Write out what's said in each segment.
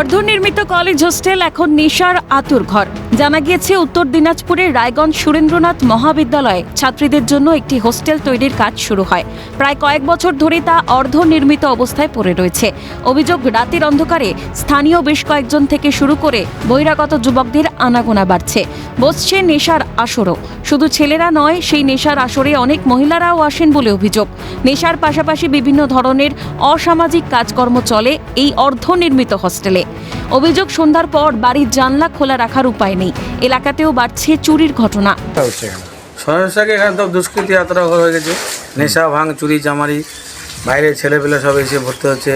অর্ধনির্মিত college hostel এখন নেশার আতুর ঘর। জানা গিয়েছে, উত্তর দিনাজপুরের রায়গঞ্জ সুরেন্দ্রনাথ মহাবিদ্যালয়ে ছাত্রীদের জন্য একটি হোস্টেল তৈরির কাজ শুরু হয়। প্রায় কয়েক বছর ধরে তা অর্ধনির্মিত অবস্থায় পড়ে রয়েছে। অভিযোগ, রাতের অন্ধকারে স্থানীয় বেশ কয়েকজন থেকে শুরু করে বহিরাগত যুবকদের আনাগোনা বাড়ছে। বসছে নেশার আসরও। শুধু ছেলেরা নয়, সেই নেশার আসরে অনেক মহিলারাও আসেন বলে অভিযোগ। নেশার পাশাপাশি বিভিন্ন ধরনের অসামাজিক কাজকর্ম চলে এই অর্ধনির্মিত হোস্টেলে। অভিযোগ, সন্ধ্যার পর বাড়ির জানলা খোলা রাখার উপায় নেই। এলাকাতেও বাড়ছে চুরির ঘটনা। হচ্ছে এখানে। তো দুষ্কৃতি এতটা হয়ে গেছে। নেশা ভাঙ চুরি চামারি বাইরে ছেলেপেলে সব এসে ভর্তি হচ্ছে।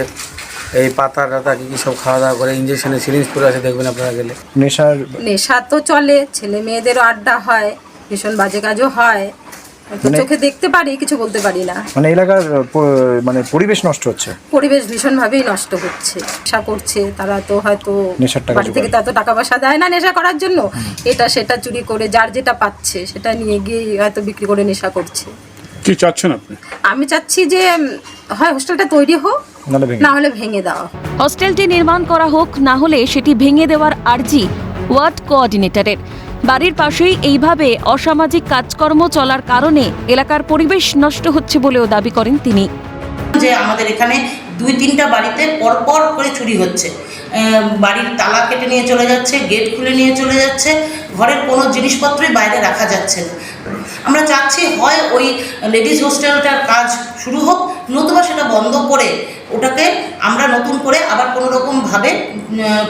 এই পাতা টাতা কি কি সব খাওয়া দাওয়া করে ইঞ্জেকশনের সিরিঞ্জ পরে আছে দেখবেন আপনারা গেলে। নেশার নেশা তো চলে ছেলে মেয়েদেরও আড্ডা হয় ভীষণ বাজে কাজও হয়। চোখে দেখতে পারি কিছু বলতে পারি না। মানে এলাকার মানে পরিবেশ নষ্ট হচ্ছে? পরিবেশ ভীষণভাবেই নষ্ট হচ্ছে নেশা করছে তারা তো হয়তো বাড়ি থেকে তো এত টাকা পয়সা দেয় না নেশা করার জন্য। এটা সেটা চুরি করে যার যেটা পাচ্ছে সেটা নিয়ে গিয়ে হয়তো বিক্রি করে নেশা করছে। কি চাচ্ছেন আপনি? আমি চাচ্ছি যে হয় হোস্টেলটা তৈরি হোক না হলে ভেঙে দেওয়া। হোস্টেলটি নির্মাণ করা হোক না হলে সেটি ভেঙে দেওয়ার আর্জি ওয়ার্ড কোঅর্ডিনেটরের। বাড়ির পাশেই এইভাবে অসামাজিক কাজকর্ম চলার কারণে এলাকার পরিবেশ নষ্ট হচ্ছে বলেও দাবি করেন তিনি। যে আমাদের এখানে দুই তিনটা বাড়িতে পরপর করে চুরি হচ্ছে। বাড়ির তালা কেটে নিয়ে চলে যাচ্ছে, গেট খুলে নিয়ে চলে যাচ্ছে, ঘরের কোনো জিনিসপত্রই বাইরে রাখা যাচ্ছে না। আমরা চাচ্ছি হয় ওই লেডিস হোস্টেলটার কাজ শুরু হোক বন্ধ করে ওটাকে আমরা নতুন করে আবার কোনো রকমভাবে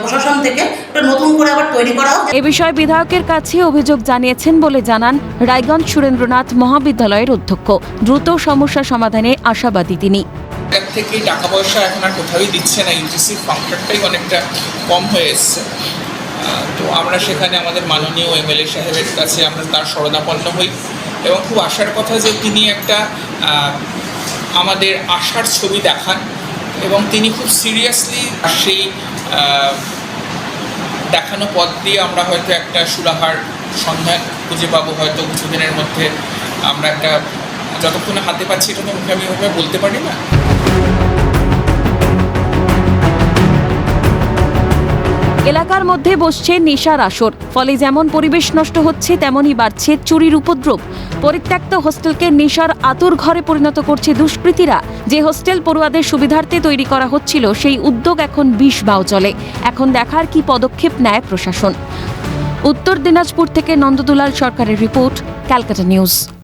প্রশাসন থেকে ওটা নতুন করে আবার তৈরি করা হোক এ বিষয়ে বিধায়কের কাছে অভিযোগ জানিয়েছেন বলে জানান রায়গঞ্জ সুরেন্দ্রনাথ মহাবিদ্যালয়ের অধ্যক্ষ। দ্রুত সমস্যা সমাধানে আশাবাদী তিনি। থেকেই টাকা পয়সা এখন আর কোথাওই দিচ্ছে না ইউজিসির ফাংশনটাই অনেকটা কম হয়ে এসছে। তো আমরা সেখানে আমাদের মাননীয় এমএলএ সাহেবের কাছে আমরা তার শরণাপন্ন হই এবং খুব আশার কথা যে তিনি একটা আমাদের আশার ছবি দেখান এবং তিনি খুব সিরিয়াসলি সেই দেখানো পথ দিয়ে আমরা হয়তো একটা সুরাহার সন্ধান খুঁজে পাবো, হয়তো কিছুদিনের মধ্যে আমরা একটা, যতক্ষণে হাতে পাচ্ছি এটা তো মুখে আমি ওভাবে বলতে পারি না। এলাকার মধ্যে বসছে নেশার আসর। ফলে যেমন পরিবেশ নষ্ট হচ্ছে, তেমনই বাড়ছে চুরির উপদ্রব। পরিত্যক্ত হোস্টেলকে নেশার আতুর ঘরে পরিণত করছে দুষ্কৃতীরা। যে হোস্টেল পড়ুয়াদের সুবিধার্থে তৈরি করা হচ্ছিল, সেই উদ্যোগ এখন বিষ বাও চলে। এখন দেখার কি পদক্ষেপ নেয় প্রশাসন। উত্তর দিনাজপুর থেকে নন্দদুলাল সরকারের রিপোর্ট, ক্যালকাটা নিউজ।